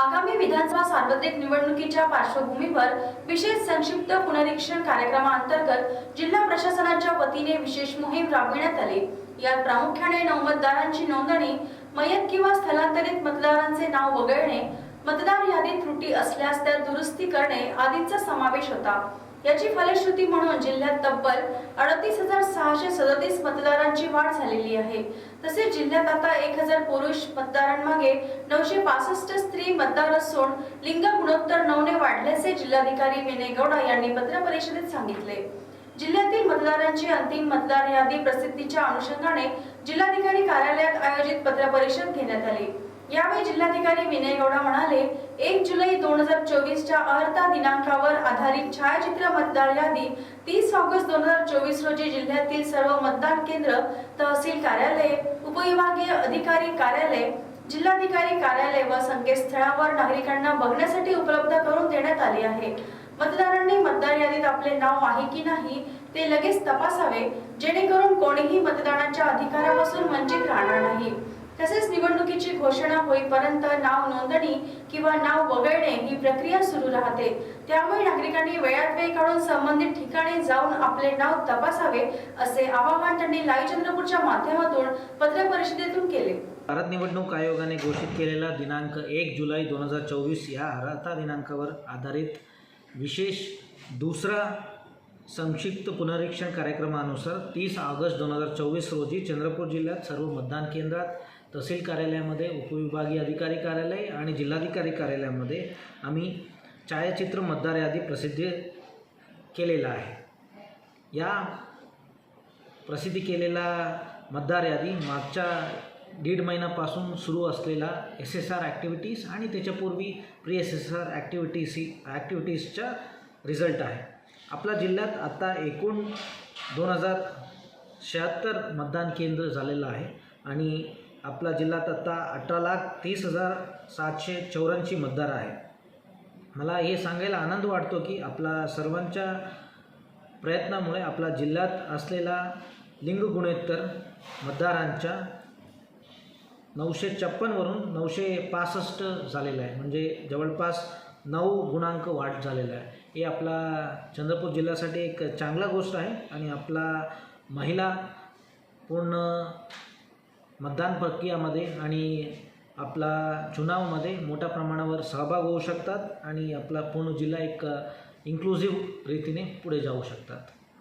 आगामी विधानसभा सार्वत्रिक निवडणुकीच्या पार्श्वभूमीवर विशेष संक्षिप्त पुनरीक्षण कार्यक्रमाअंतर्गत जिल्हा प्रशासनाच्या वतीने विशेष मोहीम राबविण्यात आली. यात प्रामुख्याने नवमतदारांची नोंदणी मयत किंवा स्थलांतरित मतदारांचे नाव वगळणे मतदार यादीत त्रुटी असल्यास त्या दुरुस्ती करणे आदींचा समावेश होता. याची फलश्रुती म्हणून जिल्ह्यात तब्बल अडतीस हजार सहाशे सदतीस मतदारांची वाढ झालेली आहे. तसेच जिल्ह्यात आता एक हजार पुरुष मतदारांमागे नऊशे पासष्ट स्त्री मतदार असून लिंग गुणोत्तर नऊने वाढल्याचे जिल्हाधिकारी विनय गौडा यांनी पत्रपरिषदेत सांगितले. जिल्ह्यातील मतदारांची अंतिम मतदार यादी प्रसिद्धीच्या अनुषंगाने जिल्हाधिकारी कार्यालयात आयोजित पत्रपरिषद घेण्यात आली. यावेळी जिल्हाधिकारी विनय गौडा म्हणाले एक जुलै दोन हजार चोवीसच्या अर्था दिनांकावर आधारित छायाचित्र मतदार यादी तीस ऑगस्ट दोन हजार चोवीस रोजी जिल्ह्यातील सर्व मतदान केंद्र तहसील कार्यालय उपविभागीय अधिकारी कार्यालय जिल्हाधिकारी कार्यालय व संकेतस्थळावर नागरिकांना बघण्यासाठी उपलब्ध करून देण्यात आली आहे. मतदारांनी मतदार यादीत आपले नाव आहे की नाही ते लगेच तपासावे जेणेकरून कोणीही मतदान अधिकारापासून वंचित राहणार नाही. तसेच निवडणुकीची घोषणा होईपर्यंत नाव नोंदणी किंवा नाव वगळणे ही प्रक्रिया सुरू राहते. त्यामुळे नागरिकांनी वेळात वेळ काढून संबंधित ठिकाणी जाऊन आपले नाव तपासावे असे आवाहन त्यांनी लाईव्ह चंद्रपूरच्या माध्यमातून पत्रपरिषदेतून केले. भारत निवडणूक आयोगाने घोषित केलेला दिनांक एक जुलै दोन हजार चोवीस या अर्हता दिनांकावर आधारित विशेष दुसरा संक्षिप्त पुनरीक्षण कार्यक्रमानुसार तीस ऑगस्ट दोन हजार चोवीस रोजी चंद्रपूर जिल्ह्यात सर्व मतदान केंद्रात तहसील कार्यालयामध्ये उपविभागीय अधिकारी कार्यालय आणि जिल्हाधिकारी कार्यालयामध्ये आम्ही छायाचित्र मतदार यादी प्रसिद्ध केलेला आहे. या प्रसिद्धी केलेला मतदार यादी मागच्या दीड महिन्यापासून सुरू असलेला एस एस आर ॲक्टिव्हिटीज आणि त्याच्यापूर्वी pre S S R activities ॲक्टिव्हिटीजचा result आहे. आपल्या जिल्ह्यात आता एकूण दोन हजार शहात्तर मतदान केंद्र झालेलं आहे. आणि आपला जिल्ह्यात आत्ता अठरा लाख तीस हजार सातशे चौऱ्याऐंशी मतदार आहे मला हे सांगायला आनंद वाटतो की आपला सर्वांच्या प्रयत्नामुळे आपला जिल्ह्यात असलेला लिंग गुणोत्तर मतदारांच्या नऊशे छप्पनवरून नऊशे पासष्ट झालेलं आहे. म्हणजे जवळपास नऊ गुणांक वाढ झालेला आहे. हे आपला चंद्रपूर जिल्ह्यासाठी एक चांगला गोष्ट आहे आणि आपला महिला पूर्ण मतदान प्रक्रियामध्ये आणि आपला चुनावमध्ये मोठ्या प्रमाणावर सहभाग होऊ शकतात आणि आपला पूर्ण जिल्हा एक इन्क्लुझिव्ह रीतीने पुढे जाऊ शकतात.